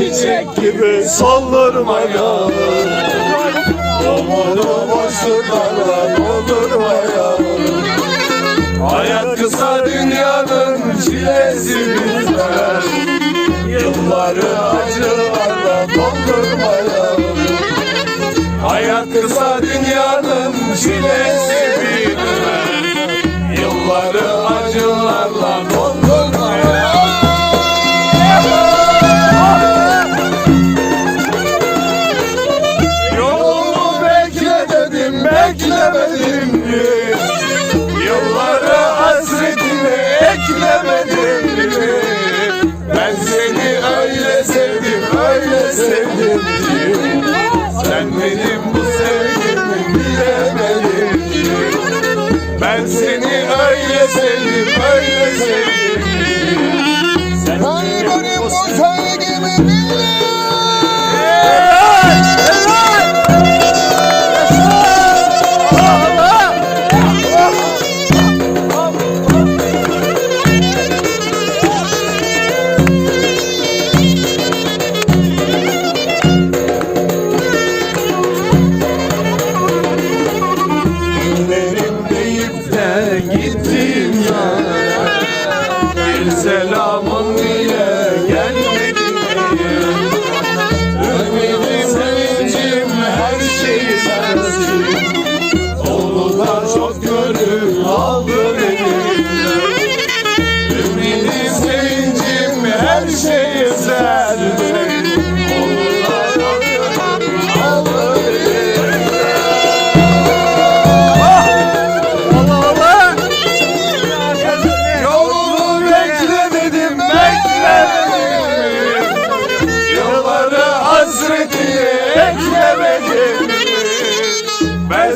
çiçek gibi soldurmayalım Umudu boşluklarla doldurmayalım Hayat kısa dünyanın çilesi bitmez Yılları acılarla doldurmayalım. Hayat kısa dünyanın çilesi beklemedim mi? Yılları hasretine eklemedim mi? Ben seni öyle sevdim, öyle sevdim ki Sen benim bu sevgimi bilemedin ki Ben seni öyle sevdim, öyle sevdim ki Sen benim bu sevgimi Bir selamın bile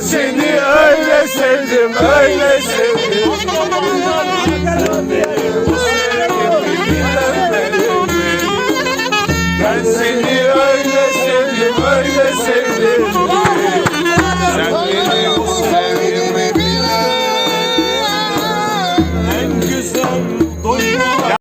seni öyle sevdim, öyle